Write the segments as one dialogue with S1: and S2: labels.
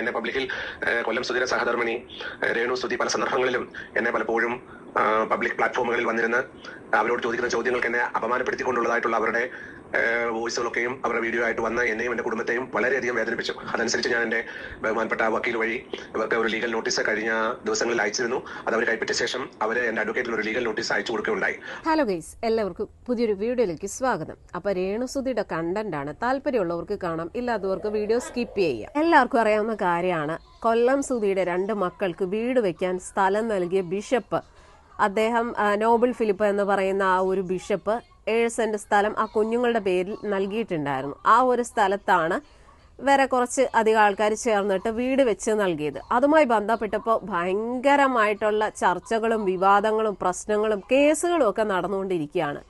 S1: എന്നെ പബ്ലിക്കിൽ കൊല്ലം സുധീര സഹധർമ്മിണി രേണു സ്തുതി പല സന്ദർഭങ്ങളിലും എന്നെ പലപ്പോഴും പബ്ലിക് പ്ലാറ്റ്ഫോമുകളിൽ വന്നിരുന്ന് അവരോട് ചോദിക്കുന്ന ചോദ്യങ്ങൾക്ക് എന്നെ അപമാനപ്പെടുത്തിക്കൊണ്ടുള്ളതായിട്ടുള്ള അവരുടെ വോയിസുകളൊക്കെയും അവരുടെ വീഡിയോ ആയിട്ട് വന്ന എന്നെയും എന്റെ കുടുംബത്തെയും വളരെയധികം വേദനിപ്പിച്ചു. അതനുസരിച്ച് ഞാൻ എന്റെ ബഹുമാനപ്പെട്ട വക്കീൽ വഴി ഇവർക്ക് ഒരു ലീഗൽ നോട്ടീസ് കഴിഞ്ഞ ദിവസങ്ങളിൽ അയച്ചിരുന്നു. അത് അവർ കൈപ്പറ്റിയ ശേഷം അവർ എന്റെ അഡ്വക്കേറ്റിൽ ഒരു ലീഗൽ നോട്ടീസ് അയച്ചു കൊടുക്കുകയുണ്ടായി.
S2: ഹലോ ഗൈസ് എല്ലാവർക്കും പുതിയൊരു വീഡിയോയിലേക്ക് സ്വാഗതം. അപ്പൊ രേണുസുതിയുടെ കണ്ടന്റ് ആണ്. താല്പര്യമുള്ളവർക്ക് കാണാം ഇല്ലാത്തവർക്ക് വീഡിയോ സ്കിപ്പ് ചെയ്യാം. എല്ലാവർക്കും അറിയാവുന്ന കാര്യമാണ് കൊല്ലം സുതിയുടെ രണ്ട് മക്കൾക്ക് വീട് വെക്കാൻ സ്ഥലം നൽകിയ ബിഷപ്പ് അദ്ദേഹം നോബൽ ഫിലിപ്പ് എന്ന് പറയുന്ന ആ ഒരു ബിഷപ്പ് ഏഴ് സെന്റ് സ്ഥലം ആ കുഞ്ഞുങ്ങളുടെ പേരിൽ നൽകിയിട്ടുണ്ടായിരുന്നു. ആ ഒരു സ്ഥലത്താണ് വേറെ കുറച്ച് അധികം ആൾക്കാർ ചേർന്നിട്ട് വീട് വെച്ച് നൽകിയത്. അതുമായി ബന്ധപ്പെട്ടപ്പോൾ ഭയങ്കരമായിട്ടുള്ള ചർച്ചകളും വിവാദങ്ങളും പ്രശ്നങ്ങളും കേസുകളും ഒക്കെ നടന്നുകൊണ്ടിരിക്കുകയാണ്.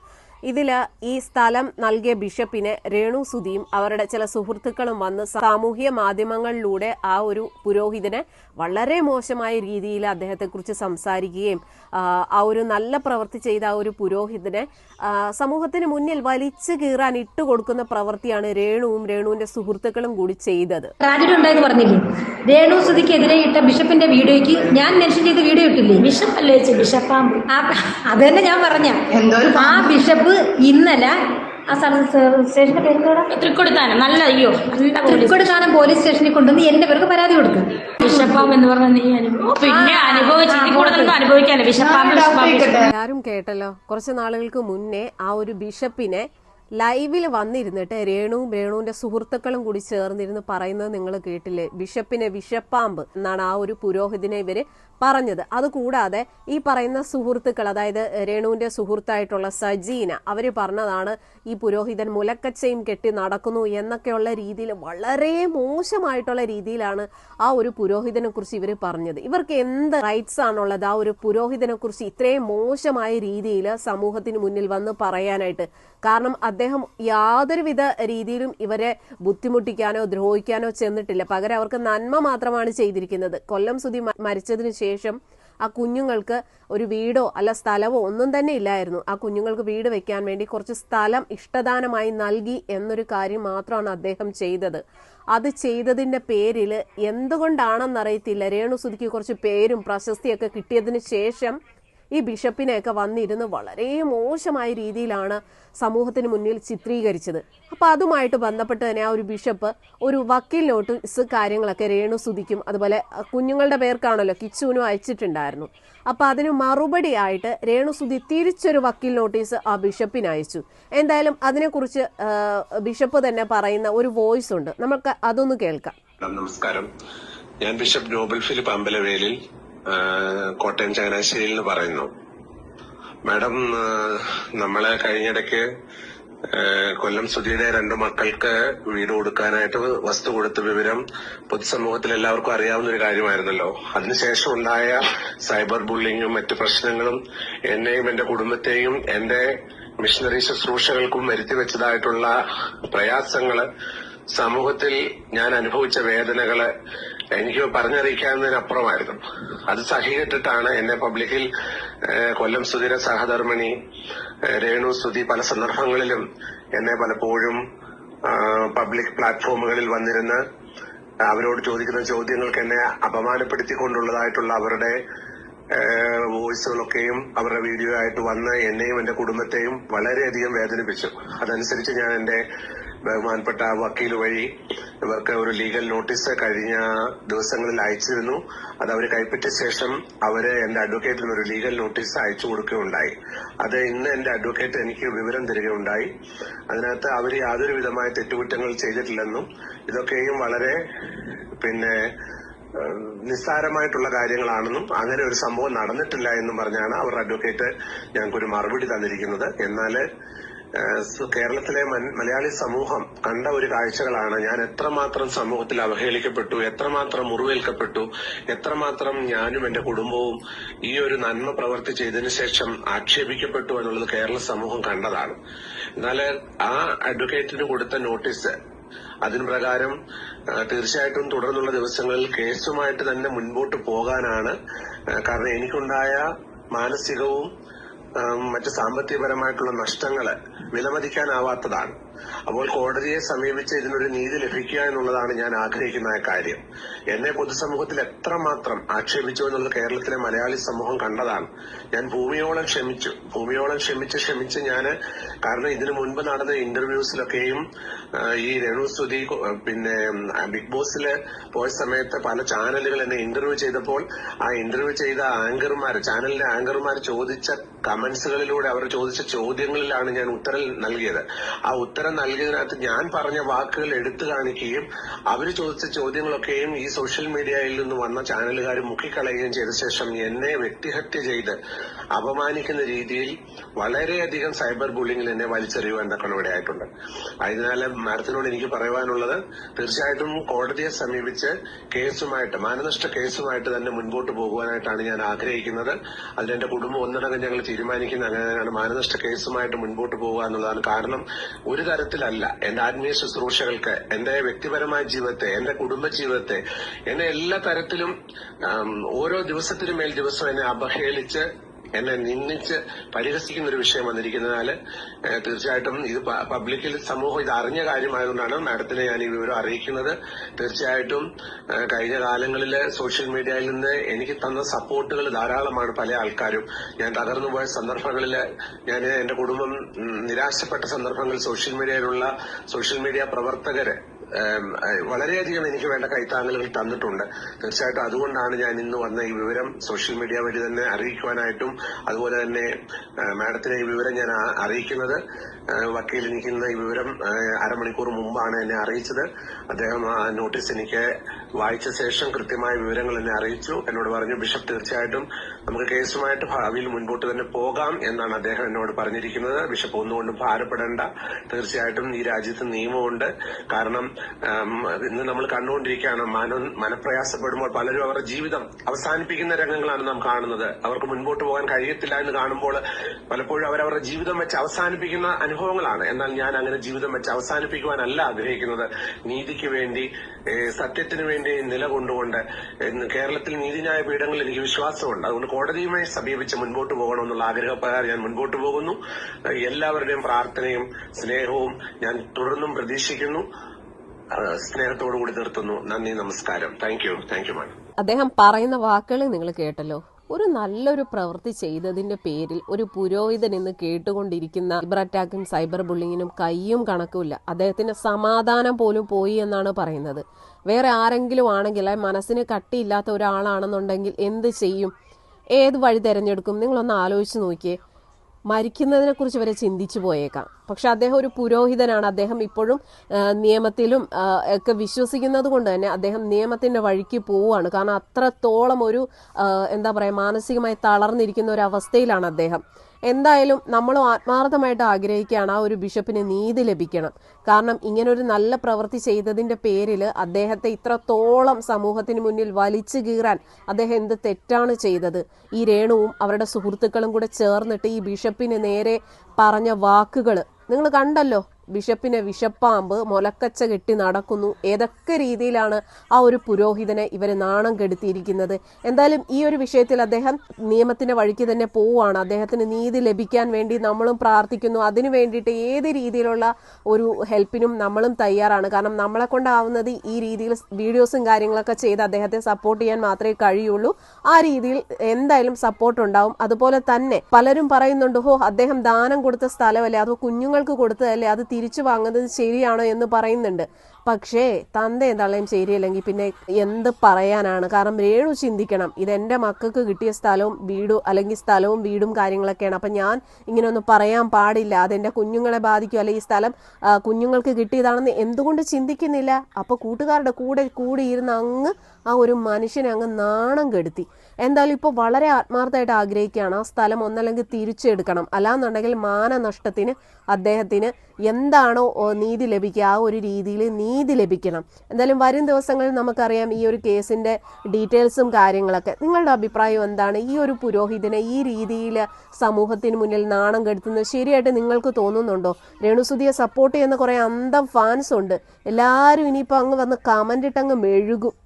S2: ഇതിൽ ഈ സ്ഥലം നൽകിയ ബിഷപ്പിന് രേണു സുധിയും അവരുടെ ചില സുഹൃത്തുക്കളും വന്ന് സാമൂഹ്യ മാധ്യമങ്ങളിലൂടെ ആ ഒരു പുരോഹിതനെ വളരെ മോശമായ രീതിയിൽ അദ്ദേഹത്തെക്കുറിച്ച് സംസാരിക്കുകയും ആ, ഒരു നല്ല പ്രവൃത്തി ചെയ്ത ആ ഒരു പുരോഹിതനെ സമൂഹത്തിന് മുന്നിൽ വലിച്ചു കീറാൻ ഇട്ടുകൊടുക്കുന്ന പ്രവൃത്തിയാണ് രേണുവും രേണുവിന്റെ സുഹൃത്തുക്കളും കൂടി ചെയ്തത്.
S3: ട്രാജഡി ഉണ്ടായെന്ന് പറഞ്ഞില്ലേ? രേണു സുധിക്കെതിരെ ഇട്ട ബിഷപ്പിന്റെ വീഡിയോയ്ക്ക് ഞാൻ മെൻഷൻ ചെയ്ത വീഡിയോ ഇട്ടില്ലേ?
S4: ബിഷപ്പ് അല്ലേ ചേച്ചി
S3: ആ അത് തന്നെ ഞാൻ പറഞ്ഞ. ആ ബിഷപ്പ് ഇന്നലെ ആ സ്റ്റേഷന്റെ പേരെന്തോടാ
S4: തൃക്കൊടുത്താനം. നല്ല അയ്യോ. നല്ല പോലീസ്
S3: പോലീസ് സ്റ്റേഷനിൽ കൊണ്ടുവന്ന് എന്റെ പേർക്ക് പരാതി കൊടുക്കും.
S4: എല്ലാരും എന്ന് പറഞ്ഞ നീ അനുഭവം പിന്നെ കൂടുതലൊന്നും.
S2: എല്ലാവരും കേട്ടല്ലോ. കുറച്ച് നാളുകൾക്ക് മുന്നേ ആ ഒരു ബിഷപ്പിനെ ലൈവിൽ വന്നിരുന്നിട്ട് രേണുവും രേണുവിന്റെ സുഹൃത്തുക്കളും കൂടി ചേർന്നിരുന്ന് പറയുന്നത് നിങ്ങൾ കേട്ടില്ലേ? ബിഷപ്പിനെ വിഷപ്പാമ്പ് എന്നാണ് ആ ഒരു പുരോഹിതനെ ഇവർ പറഞ്ഞത്. അതുകൂടാതെ ഈ പറയുന്ന സുഹൃത്തുക്കൾ അതായത് രേണുവിന്റെ സുഹൃത്തായിട്ടുള്ള സജീന അവർ പറഞ്ഞതാണ് ഈ പുരോഹിതൻ മുലക്കച്ചയും കെട്ടി നടക്കുന്നു എന്നൊക്കെയുള്ള രീതിയിൽ വളരെ മോശമായിട്ടുള്ള രീതിയിലാണ് ആ ഒരു പുരോഹിതനെ കുറിച്ച് ഇവർ പറഞ്ഞത്. ഇവർക്ക് എന്ത് റൈറ്റ്സ് ആണുള്ളത്? ആ ഒരു പുരോഹിതനെ കുറിച്ച് ഇത്രയും മോശമായ രീതിയിൽ സമൂഹത്തിന് മുന്നിൽ വന്ന് പറയാനായിട്ട്. കാരണം അദ്ദേഹം യാതൊരുവിധ രീതിയിലും ഇവരെ ബുദ്ധിമുട്ടിക്കാനോ ദ്രോഹിക്കാനോ ചെന്നിട്ടില്ല. പകരം അവർക്ക് നന്മ മാത്രമാണ് ചെയ്തിരിക്കുന്നത്. കൊല്ലം മ- മരിച്ചതിന് ശേഷം ആ കുഞ്ഞുങ്ങൾക്ക് ഒരു വീടോ അല്ല സ്ഥലമോ ഒന്നും തന്നെ ഇല്ലായിരുന്നു. ആ കുഞ്ഞുങ്ങൾക്ക് വീട് വെക്കാൻ വേണ്ടി കുറച്ച് സ്ഥലം ഇഷ്ടദാനമായി നൽകി എന്നൊരു കാര്യം മാത്രമാണ് അദ്ദേഹം ചെയ്തത്. അത് ചെയ്തതിന്റെ പേരിൽ എന്തുകൊണ്ടാണെന്നറിയത്തില്ല. രേണുസുതിക്ക് കുറച്ച് പേരും പ്രശസ്തിയൊക്കെ കിട്ടിയതിന് ശേഷം ഈ ബിഷപ്പിനെയൊക്കെ വന്നിരുന്ന് വളരെ മോശമായ രീതിയിലാണ് സമൂഹത്തിന് മുന്നിൽ ചിത്രീകരിച്ചത്. അപ്പൊ അതുമായിട്ട് ബന്ധപ്പെട്ട് തന്നെ ആ ഒരു ബിഷപ്പ് ഒരു വക്കീൽ നോട്ടീസ് കാര്യങ്ങളൊക്കെ രേണു സുധിക്കും. അതുപോലെ കുഞ്ഞുങ്ങളുടെ പേർക്കാണല്ലോ കിച്ചുവിനും അയച്ചിട്ടുണ്ടായിരുന്നു. അപ്പൊ അതിന് മറുപടി ആയിട്ട് രേണു സുധി തിരിച്ചൊരു വക്കീൽ നോട്ടീസ് ആ ബിഷപ്പിന് അയച്ചു. എന്തായാലും അതിനെക്കുറിച്ച് ബിഷപ്പ് തന്നെ പറയുന്ന ഒരു വോയിസ് ഉണ്ട് നമുക്ക് അതൊന്ന് കേൾക്കാം.
S1: നമസ്കാരം. ഞാൻ bishop Noble Philip Ambalavelil Kottayam ചങ്ങനാശ്ശേരിയിൽ നിന്ന് പറയുന്നു. മാഡം നമ്മളെ കഴിഞ്ഞിടയ്ക്ക് കൊല്ലം സുധിയുടെ രണ്ടു മക്കൾക്ക് വീട് കൊടുക്കാനായിട്ട് വസ്തു കൊടുത്ത വിവരം പൊതുസമൂഹത്തിൽ എല്ലാവർക്കും അറിയാവുന്ന ഒരു കാര്യമായിരുന്നല്ലോ അതിനുശേഷം ഉണ്ടായ സൈബർ ബുള്ളിങ്ങും മറ്റു പ്രശ്നങ്ങളും എന്നെയും എന്റെ കുടുംബത്തെയും എന്റെ മിഷണറി ശുശ്രൂഷകൾക്കും വരുത്തി വെച്ചതായിട്ടുള്ള പ്രയാസങ്ങൾ സമൂഹത്തിൽ ഞാൻ അനുഭവിച്ച വേദനകൾ എനിക്ക് പറഞ്ഞറിയിക്കാവുന്നതിനപ്പുറമായിരുന്നു. അത് സഹികെട്ടിട്ടാണ് എന്നെ പബ്ലിക്കിൽ കൊല്ലം സുധീര സഹധർമ്മിണി രേണു സ്തുതി പല സന്ദർഭങ്ങളിലും എന്നെ പലപ്പോഴും പബ്ലിക് പ്ലാറ്റ്ഫോമുകളിൽ വന്നിരുന്ന് അവരോട് ചോദിക്കുന്ന ചോദ്യങ്ങൾക്ക് എന്നെ അപമാനപ്പെടുത്തിക്കൊണ്ടുള്ളതായിട്ടുള്ള അവരുടെ വോയിസുകളൊക്കെയും അവരുടെ വീഡിയോ ആയിട്ട് വന്ന് എന്നെയും എന്റെ കുടുംബത്തെയും വളരെയധികം വേദനിപ്പിച്ചു. അതനുസരിച്ച് ഞാൻ എന്റെ ബഹുമാനപ്പെട്ട വക്കീൽ വഴി ഇവർക്ക് ഒരു ലീഗൽ നോട്ടീസ് കഴിഞ്ഞ ദിവസങ്ങളിൽ അയച്ചിരുന്നു. അത് അവർ കൈപ്പറ്റിയ ശേഷം അവർ എന്റെ അഡ്വക്കേറ്റിന് ഒരു ലീഗൽ നോട്ടീസ് അയച്ചു കൊടുക്കുകയുണ്ടായി. അത് ഇന്ന് എന്റെ അഡ്വക്കേറ്റ് എനിക്ക് വിവരം തരികയുണ്ടായി. അതിനകത്ത് അവർ യാതൊരു വിധമായ തെറ്റുകുറ്റങ്ങൾ ചെയ്തിട്ടില്ലെന്നും ഇതൊക്കെയും വളരെ പിന്നെ നിസ്സാരമായിട്ടുള്ള കാര്യങ്ങളാണെന്നും അങ്ങനെ ഒരു സംഭവം നടന്നിട്ടില്ല എന്നും പറഞ്ഞാണ് അവരുടെ അഡ്വക്കേറ്റ് ഞങ്ങൾക്കൊരു മറുപടി തന്നിരിക്കുന്നത്. സു- കേരളത്തിലെ മലയാളി സമൂഹം കണ്ട ഒരു കാഴ്ചകളാണ്. ഞാൻ എത്രമാത്രം സമൂഹത്തിൽ അവഹേളിക്കപ്പെട്ടു എത്രമാത്രം മുറിവേൽക്കപ്പെട്ടു എത്രമാത്രം ഞാനും എന്റെ കുടുംബവും ഈ ഒരു നന്മ പ്രവർത്തി ചെയ്തതിനു ശേഷം ആക്ഷേപിക്കപ്പെട്ടു എന്നുള്ളത് കേരള സമൂഹം കണ്ടതാണ്. എന്നാൽ ആ അഡ്വക്കേറ്റിന് കൊടുത്ത നോട്ടീസ് അതിന് പ്രകാരം തീർച്ചയായിട്ടും തുടർന്നുള്ള ദിവസങ്ങളിൽ കേസുമായിട്ട് തന്നെ മുൻപോട്ട് പോകാനാണ് കാരണം എനിക്കുണ്ടായ മാനസികവും മറ്റ് സാമ്പത്തികപരമായിട്ടുള്ള നഷ്ടങ്ങൾ വിലമതിക്കാനാവാത്തതാണ്. അപ്പോൾ കോടതിയെ സമീപിച്ച് ഇതിനൊരു നീതി ലഭിക്കുക എന്നുള്ളതാണ് ഞാൻ ആഗ്രഹിക്കുന്ന കാര്യം. എന്നെ പൊതുസമൂഹത്തിൽ എത്രമാത്രം ആക്ഷേപിച്ചു എന്നുള്ളത് കേരളത്തിലെ മലയാളി സമൂഹം കണ്ടതാണ്. ഞാൻ ഭൂമിയോളം ക്ഷമിച്ചു. ഭൂമിയോളം ക്ഷമിച്ച് ക്ഷമിച്ച് ഞാൻ കാരണം ഇതിനു മുൻപ് നടന്ന ഇന്റർവ്യൂസിലൊക്കെയും ഈ രേണുസ്തുതി പിന്നെ ബിഗ് ബോസിൽ പോയ സമയത്ത് പല ചാനലുകൾ എന്നെ ഇന്റർവ്യൂ ചെയ്തപ്പോൾ ആ ഇന്റർവ്യൂ ചെയ്ത ആങ്കർമാർ ചാനലിലെ ആങ്കർമാർ ചോദിച്ച കമന്റ്സുകളിലൂടെ അവർ ചോദിച്ച ചോദ്യങ്ങളിലാണ് ഞാൻ ഉത്തരം നൽകിയത്. ആ ഉത്തരം നൽകിയതിനകത്ത് ഞാൻ പറഞ്ഞ വാക്കുകൾ എടുത്തു കാണിക്കുകയും അവർ ചോദിച്ച ചോദ്യങ്ങളൊക്കെയും ഈ സോഷ്യൽ മീഡിയയിൽ നിന്ന് വന്ന ചാനലുകാർ മുക്കിക്കളയുകയും ചെയ്ത ശേഷം എന്നെ വ്യക്തിഹത്യ ചെയ്ത് അപമാനിക്കുന്ന രീതിയിൽ വളരെയധികം സൈബർ ബുള്ളിങ്ങിൽ എന്നെ വലിച്ചെറിയുവാൻ തക്കണം ഇവിടെ ആയിട്ടുണ്ട്. അതിനാൽ മാഡത്തിനോട് എനിക്ക് പറയുവാനുള്ളത് തീർച്ചയായിട്ടും കോടതിയെ സമീപിച്ച് കേസുമായിട്ട് മാനനഷ്ട കേസുമായിട്ട് തന്നെ മുൻപോട്ട് പോകുവാനായിട്ടാണ് ഞാൻ ആഗ്രഹിക്കുന്നത്. അതിലെന്റെ കുടുംബം ഒന്നടങ്കം ഞങ്ങൾ തീരുമാനിക്കുന്നത് അങ്ങനെ തന്നെയാണ് മാനനഷ്ട കേസുമായിട്ട് മുൻപോട്ട് പോകുക എന്നുള്ളതാണ് കാരണം. ഒരു തരത്തിലല്ല. എന്റെ ആത്മീയ ശുശ്രൂഷകൾക്ക് എന്റെ വ്യക്തിപരമായ ജീവിതത്തെ എന്റെ കുടുംബ ജീവിതത്തെ എന്നെ എല്ലാ തരത്തിലും ഓരോ ദിവസത്തിനു മേൽ ദിവസം എന്നെ അപഹേളിച്ച് എന്നെ നിന്ദിച്ച് പരിഹസിക്കുന്ന ഒരു വിഷയം വന്നിരിക്കുന്നതിനാല് തീർച്ചയായിട്ടും ഇത് പബ്ലിക്കിൽ സമൂഹം ഇത് അറിഞ്ഞ കാര്യമായതുകൊണ്ടാണ് മാഡത്തിനെ ഞാൻ ഈ വിവരം അറിയിക്കുന്നത്. തീർച്ചയായിട്ടും കഴിഞ്ഞ കാലങ്ങളിൽ സോഷ്യൽ മീഡിയയിൽ നിന്ന് എനിക്ക് തന്ന സപ്പോർട്ടുകൾ ധാരാളമാണ് പല ആൾക്കാരും. ഞാൻ തകർന്നു പോയ സന്ദർഭങ്ങളിൽ ഞാൻ എന്റെ കുടുംബം നിരാശപ്പെട്ട സന്ദർഭങ്ങളിൽ സോഷ്യൽ മീഡിയയിലുള്ള സോഷ്യൽ മീഡിയ പ്രവർത്തകര് വളരെയധികം എനിക്ക് വേണ്ട കൈത്താങ്ങലുകൾ തന്നിട്ടുണ്ട്. തീർച്ചയായിട്ടും അതുകൊണ്ടാണ് ഞാൻ ഇന്ന് വന്ന ഈ വിവരം സോഷ്യൽ മീഡിയ വഴി തന്നെ അറിയിക്കുവാനായിട്ടും അതുപോലെ തന്നെ മാഡത്തിനെ ഈ വിവരം ഞാൻ അറിയിക്കുന്നത്. വക്കീൽ എനിക്ക് ഇന്ന് ഈ വിവരം അരമണിക്കൂർ മുമ്പാണ് എന്നെ അറിയിച്ചത്. അദ്ദേഹം ആ നോട്ടീസ് എനിക്ക് വായിച്ച ശേഷം കൃത്യമായ വിവരങ്ങൾ എന്നെ അറിയിച്ചു. എന്നോട് പറഞ്ഞു ബിഷപ്പ് തീർച്ചയായിട്ടും നമുക്ക് കേസുമായിട്ട് ഭാവിയിൽ മുൻപോട്ട് തന്നെ പോകാം എന്നാണ് അദ്ദേഹം എന്നോട് പറഞ്ഞിരിക്കുന്നത്. ബിഷപ്പ് ഒന്നുകൊണ്ടും ഭാരപ്പെടേണ്ട. തീർച്ചയായിട്ടും ഈ രാജ്യത്ത് നിയമമുണ്ട്. കാരണം ഇന്ന് നമ്മൾ കണ്ടുകൊണ്ടിരിക്കുകയാണ് മന മനപ്രയാസപ്പെടുമ്പോൾ പലരും അവരുടെ ജീവിതം അവസാനിപ്പിക്കുന്ന രംഗങ്ങളാണ് നാം കാണുന്നത്. അവർക്ക് മുൻപോട്ട് പോകാൻ കഴിയത്തില്ല എന്ന് കാണുമ്പോൾ പലപ്പോഴും അവരവരുടെ ജീവിതം വെച്ച് അവസാനിപ്പിക്കുന്ന അനുഭവങ്ങളാണ്. എന്നാൽ ഞാൻ അങ്ങനെ ജീവിതം വെച്ച് അവസാനിപ്പിക്കുവാനല്ല ആഗ്രഹിക്കുന്നത്. നീതിക്ക് വേണ്ടി സത്യത്തിന് വേണ്ടി നിലകൊണ്ടുകൊണ്ട് കേരളത്തിൽ നീതിന്യായ പീഠങ്ങളിൽ എനിക്ക് വിശ്വാസമുണ്ട്. അതുകൊണ്ട് കോടതിയുമായി സമീപിച്ച് മുൻപോട്ട് പോകണമെന്നുള്ള ആഗ്രഹപ്രകാരം ഞാൻ മുൻപോട്ട് പോകുന്നു. എല്ലാവരുടെയും പ്രാർത്ഥനയും സ്നേഹവും ഞാൻ തുടർന്നും പ്രതീക്ഷിക്കുന്നു. ആ, സ്നേഹത്തോടു കൂടി നിർത്തുന്നു. നന്ദി നമസ്കാരം. Thank you thank you madam
S2: അദ്ദേഹം പറയുന്ന വാക്കുകൾ നിങ്ങൾ കേട്ടല്ലോ. ഒരു നല്ലൊരു പ്രവൃത്തി ചെയ്തതിന്റെ പേരിൽ ഒരു പുരോഹിതൻ ഇന്ന് കേട്ടുകൊണ്ടിരിക്കുന്ന സൈബർ അറ്റാക്കും സൈബർ ബുള്ളിങ്ങിനും കയ്യും കണക്കുമില്ല. അദ്ദേഹത്തിന്റെ സമാധാനം പോലും പോയി എന്നാണ് പറയുന്നത്. വേറെ ആരെങ്കിലും ആണെങ്കിൽ മനസ്സിന് കട്ടിയില്ലാത്ത ഒരാളാണെന്നുണ്ടെങ്കിൽ എന്ത് ചെയ്യും? ഏത് വഴി തിരഞ്ഞെടുക്കും? നിങ്ങളൊന്ന് ആലോചിച്ച് നോക്കിയേ. മരിക്കുന്നതിനെ കുറിച്ച് വരെ ചിന്തിച്ചു പോയേക്കാം. പക്ഷെ അദ്ദേഹം ഒരു പുരോഹിതനാണ്. അദ്ദേഹം ഇപ്പോഴും നിയമത്തിലും ഒക്കെ വിശ്വസിക്കുന്നത് കൊണ്ട് തന്നെ അദ്ദേഹം നിയമത്തിന്റെ വഴിക്ക് പോവുകയാണ്. കാരണം അത്രത്തോളം ഒരു എന്താ പറയാ മാനസികമായി തളർന്നിരിക്കുന്ന ഒരു അവസ്ഥയിലാണ് അദ്ദേഹം. എന്തായാലും നമ്മളും ആത്മാർത്ഥമായിട്ട് ആഗ്രഹിക്കുകയാണ് ആ ഒരു ബിഷപ്പിന് നീതി ലഭിക്കണം. കാരണം ഇങ്ങനൊരു നല്ല പ്രവൃത്തി ചെയ്തതിന്റെ പേരിൽ അദ്ദേഹത്തെ ഇത്രത്തോളം സമൂഹത്തിന് മുന്നിൽ വലിച്ചു കീറാൻ അദ്ദേഹം എന്ത് തെറ്റാണ് ചെയ്തത്? ഈ രേണുവും അവരുടെ സുഹൃത്തുക്കളും കൂടെ ചേർന്നിട്ട് ഈ ബിഷപ്പിന് നേരെ പറഞ്ഞ വാക്കുകൾ നിങ്ങൾ കണ്ടല്ലോ? ബിഷപ്പിനെ വിഷപ്പാമ്പ് മുലക്കച്ച കെട്ടി നടക്കുന്നു. ഏതൊക്കെ രീതിയിലാണ് ആ ഒരു പുരോഹിതനെ ഇവരെ നാണം കെടുത്തിയിരിക്കുന്നത്? എന്തായാലും ഈ ഒരു വിഷയത്തിൽ അദ്ദേഹം നിയമത്തിന്റെ വഴിക്ക് തന്നെ പോവുകയാണ്. അദ്ദേഹത്തിന് നീതി ലഭിക്കാൻ വേണ്ടി നമ്മളും പ്രാർത്ഥിക്കുന്നു. അതിനു വേണ്ടിയിട്ട് ഏത് രീതിയിലുള്ള ഒരു ഹെൽപ്പിനും നമ്മളും തയ്യാറാണ്. കാരണം നമ്മളെ കൊണ്ടാവുന്നത് ഈ രീതിയിൽ വീഡിയോസും കാര്യങ്ങളൊക്കെ ചെയ്ത് അദ്ദേഹത്തെ സപ്പോർട്ട് ചെയ്യാൻ മാത്രമേ കഴിയുള്ളൂ. ആ രീതിയിൽ എന്തായാലും സപ്പോർട്ട് ഉണ്ടാവും. അതുപോലെ തന്നെ പലരും പറയുന്നുണ്ട് ഹോ അദ്ദേഹം ദാനം കൊടുത്ത സ്ഥലമല്ലേ? അതോ കുഞ്ഞുങ്ങൾക്ക് കൊടുത്തതല്ലേ? അത് തിരിച്ചു വാങ്ങുന്നത് ശരിയാണോ എന്ന് പറയുന്നുണ്ട്. പക്ഷേ തന്ത തള്ളയും ശരിയല്ലെങ്കിൽ പിന്നെ എന്ത് പറയാനാണ്? കാരണം രേണു ചിന്തിക്കണം. ഇത് എന്റെ മക്കൾക്ക് കിട്ടിയ സ്ഥലവും വീടും അല്ലെങ്കിൽ സ്ഥലവും വീടും കാര്യങ്ങളൊക്കെയാണ്. അപ്പം ഞാൻ ഇങ്ങനെയൊന്നും പറയാൻ പാടില്ല. അതെന്റെ കുഞ്ഞുങ്ങളെ ബാധിക്കും. അല്ലെങ്കിൽ ഈ സ്ഥലം കുഞ്ഞുങ്ങൾക്ക് കിട്ടിയതാണെന്ന് എന്തുകൊണ്ട് ചിന്തിക്കുന്നില്ല? അപ്പോൾ കൂട്ടുകാരുടെ കൂടെ കൂടിയിരുന്ന് അങ്ങ് ആ ഒരു മനുഷ്യനെ അങ്ങ് നാണം കെടുത്തി. എന്തായാലും ഇപ്പോൾ വളരെ ആത്മാർത്ഥമായിട്ട് ആഗ്രഹിക്കുകയാണ്. ആ സ്ഥലം ഒന്നല്ലെങ്കിൽ തിരിച്ചെടുക്കണം. അല്ലാന്നുണ്ടെങ്കിൽ മാനനഷ്ടത്തിന് അദ്ദേഹത്തിന് എന്താണോ നീതി ലഭിക്കുക. ആ ഒരു രീതിയിൽ നീതി ലഭിക്കണം. എന്തായാലും വരും ദിവസങ്ങളിൽ നമുക്കറിയാം ഈ ഒരു കേസിന്റെ ഡീറ്റെയിൽസും കാര്യങ്ങളൊക്കെ. നിങ്ങളുടെ അഭിപ്രായം എന്താണ്? ഈ ഒരു പുരോഹിതനെ ഈ രീതിയിൽ സമൂഹത്തിന് മുന്നിൽ നാണം കെടുത്തുന്നത് ശരിയായിട്ട് നിങ്ങൾക്ക് തോന്നുന്നുണ്ടോ? രേണുസുതിയെ സപ്പോർട്ട് ചെയ്യുന്ന കുറേ അന്തം ഫാൻസ് ഉണ്ട്. എല്ലാവരും ഇനിയിപ്പോൾ അങ്ങ് വന്ന് കമന്റ് ഇട്ടങ്ങ് മെഴുകും.